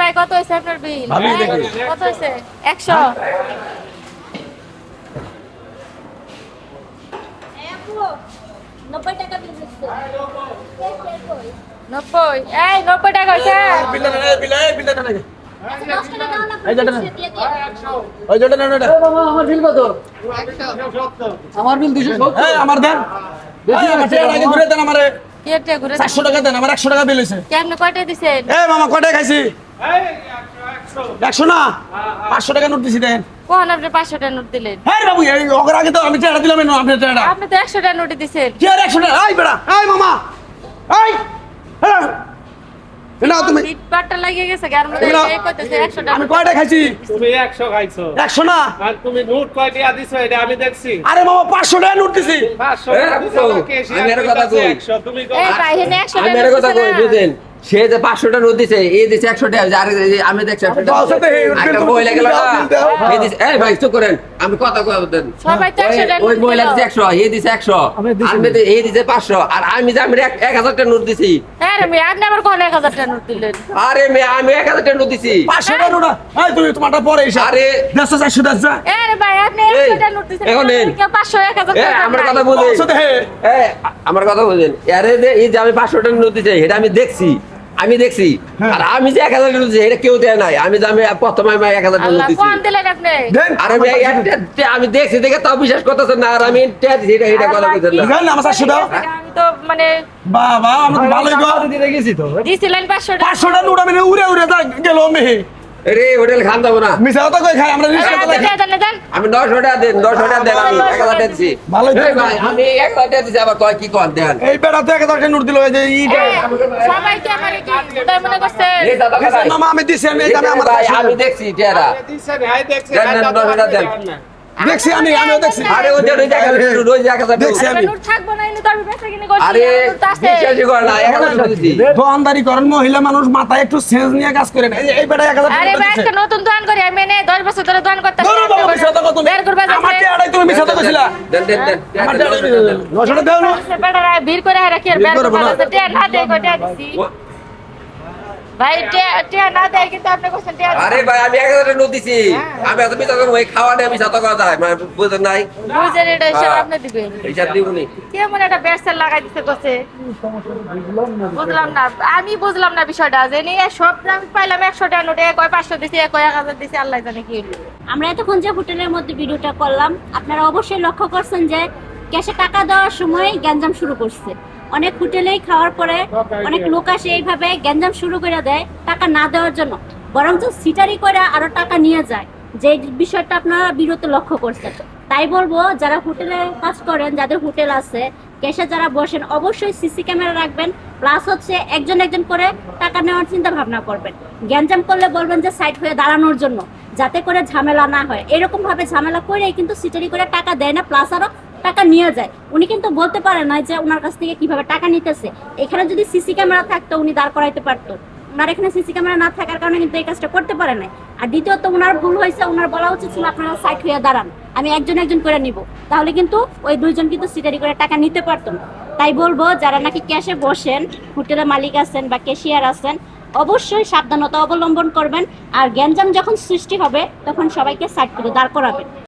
ভাই কত হয়েছে আপনার বিল। কত হয়েছে? একশো। নব্বই টাকা বিল নব্বই। এই নব্বই টাকা হয়েছে। আমার বিল কত? দুশো আমার দেন। আমার ঘুরে দেন আমারে। কি একটা ঘুরে চারশো টাকা দেন আমার একশো টাকা বিল হয়েছে। কেমনে কয়টা দিছেন? এ মামা কটায় খাইছি? একশো না? পাঁচশো টাকা নোট দিছি দেন। কখন আপনি পাঁচশো টাকা নোট দিলেন? হ্যাঁ বাবু এই ওখানে আগে তো আমি টাকা দিলাম না আপনি টাকা আপনি তো একশো টাকা নোট দিছেন। কি আর একশো টাকা? এই বেড়া এই মামা। না তুমি। পিটপাটটা লাগিয়ে গেছে গার মধ্যে এই কইতেছে একশো টাকা। আমি কয়টা খাইছি? তুমি একশো খাইছো। একশো না? আর তুমি নোট কয়টা দিছো এটা আমি দেখছি। আরে মামা পাঁচশো টাকা নোট দিছি। পাঁচশো এ, টাকা দিছো, আমি একটা কথা কই। একশো, তুমি এই ভাই হেনে একশো টাকা একটা নোট কথা কই বুঝেন? সে যে পাঁচশোটা নোট দিছে এ দিছে একশো টাকা আমি দেখছি ভাই চুপ করেন আমি কথা কথা দেন। ওই মহিলা দিছে একশো এ দিছে একশো। আমি এ দিছে পাঁচশো আর আমি যে আমি এক এক হাজার টাকা নোট দিছি। হ্যাঁ আরে মেয়ে আমি এক হাজার টাকা নোট দিছি। পাঁচশো টাকা নোট তুমি তোমারটা পরে আরে দেড়শো চারশো দেড়শো আমার কথা বুঝেন। আরে এই যে আমি পাঁচশো টাকা নোট দিছি এটা আমি দেখছি। আমি দেখছি। হ্যাঁ। আর আমি যে এক হাজার টাকা এটা কেউ দেয় নাই। আমি যে আমি প্রথমে আমি এক হাজার টাকা দিচ্ছি আল্লাহ কোন দিলেন আপনি? দেন। আর আমি আমি দেখছি দেখে তাও বিশ্বাস করতেছেন না। আর আমি এটা এটা কথা কইতেন না। আমার চারশো টাকা আমি তো মানে বাবা আমি ভালোই গো। দিতে গেছি তো। দিছিলেন পাঁচশো টাকা পাঁচশো টাকা নোট আমি উড়ে উড়ে যা গেল মেহে। রে হোটেল খান যাব না। মিশা কথা কই খাই আমরা রিস্কা আরে, খাই। আমি 10 টাকা দেন 10 টাকা দেন আমি এক হাজার টাকা দিছি। ভালো তো। ভাই আমি 1 টাকা দিছি আবার কয় কি কর দেন। এই বেড়া তো এক হাজার টাকা নোট দিল এই যে ইটা সবাই কি আমারে কি ওটাই মনে করছে? এই দাদা মামা আমি দিছি আমি আমি আমার ভাই, আমি দেখছি টেরা। দিছেন, হাই দেখছি, 10 টাকা দেন, না। দেখছি আমি আমিও দেখছি আরে ওই যে ওই টাকা, ওই টাকা। দেখছি আমি। থাকব না তো আমি বেচা কিনে করছি আরে বিশ্বাসই করে না এক হাজার টাকা দিছি দোকানদারি করেন মহিলা মানুষ মাথায় একটু সেন্স নিয়ে কাজ করেন এই এই বেটা এক হাজার টাকা আরে ভাই একটা নতুন দোকান করি আমি এনে দশ বছর ধরে দোকান করতে ধরো বাবা, মিশা কথা তুমি। বের করবে আমার টাকাটাই তুমি মিশা কথা কইছিলা। দেন দেন দেন আমার টাকাটাই নশো দাও না। ভিড় করে রাখি আর বের করব না। টিয়া না দেয় কয়টা দিছি ভাই টিয়া না দেয় কিন্তু আপনি টিয়া আরে ভাই আমি এক হাজার টাকা নোট দিছি। আমি এত মিথ্যা কথা ওই খাওয়া নিয়ে আমি সাথে কথা হয়। মানে বুঝেন নাই? বুঝেন এটা হিসাব হ্যাঁ। আপনি দিবেন। এইসব দিবনি কেমন একটা ব্যাটসেল লাগাই দিতে তোছে বুঝলাম না। আমি বুঝলাম না বিষয়টা। যে নিয়ে সব আমি পাইলাম একশো টাকা নোটে কয় পাঁচশো দিছি কয় এক হাজার দিছি আল্লাহ জানে কি। আমরা এতক্ষণ যে হোটেলের মধ্যে ভিডিওটা করলাম আপনারা অবশ্যই লক্ষ্য করছেন যে ক্যাশে টাকা দেওয়ার সময় গ্যাঞ্জাম শুরু করছে। অনেক হোটেলেই খাওয়ার পরে অনেক লোক আসে এইভাবে গ্যাঞ্জাম শুরু করে দেয় টাকা না দেওয়ার জন্য। বরঞ্চ সিটারি করে আরও টাকা নিয়ে যায়। যে বিষয়টা আপনারা বিরত লক্ষ্য করছেন। তাই বলব, যারা হোটেলে কাজ করেন, যাদের হোটেল আছে ক্যাশে যারা বসেন, অবশ্যই সিসি ক্যামেরা রাখবেন প্লাস হচ্ছে একজন একজন করে টাকা নেওয়ার চিন্তা ভাবনা করবেন। গ্যাঞ্জাম করলে বলবেন যে সাইড হয়ে দাঁড়ানোর জন্য, যাতে করে ঝামেলা না হয়। এরকম ভাবে ঝামেলা করে কিন্তু সিটারি করে টাকা দেয় না প্লাস আরও টাকা নিয়ে যায়। উনি কিন্তু বলতে পারে না যে, ওনার কাছ থেকে কীভাবে টাকা নিতেছে? এখানে যদি সিসি ক্যামেরা থাকতো, উনি দাঁড় করাইতে পারতো। ওনার এখানে সিসি ক্যামেরা না থাকার কারণে কিন্তু এই কাজটা করতে পারে না আর দ্বিতীয়ত ওনার ভুল হয়েছে, ওনার বলা উচিত ছিল আপনারা সাইড হয়ে দাঁড়ান, আমি একজন একজন করে নিব। তাহলে কিন্তু ওই দুইজন কিন্তু সিটারি করে টাকা নিতে পারতো না। তাই বলব, যারা নাকি ক্যাশে বসেন হোটেলের মালিক আছেন বা ক্যাশিয়ার আছেন, অবশ্যই সাবধানতা অবলম্বন করবেন, আর গ্যাঞ্জাম যখন সৃষ্টি হবে, তখন সবাইকে সাইড করে দাঁড় করাবেন।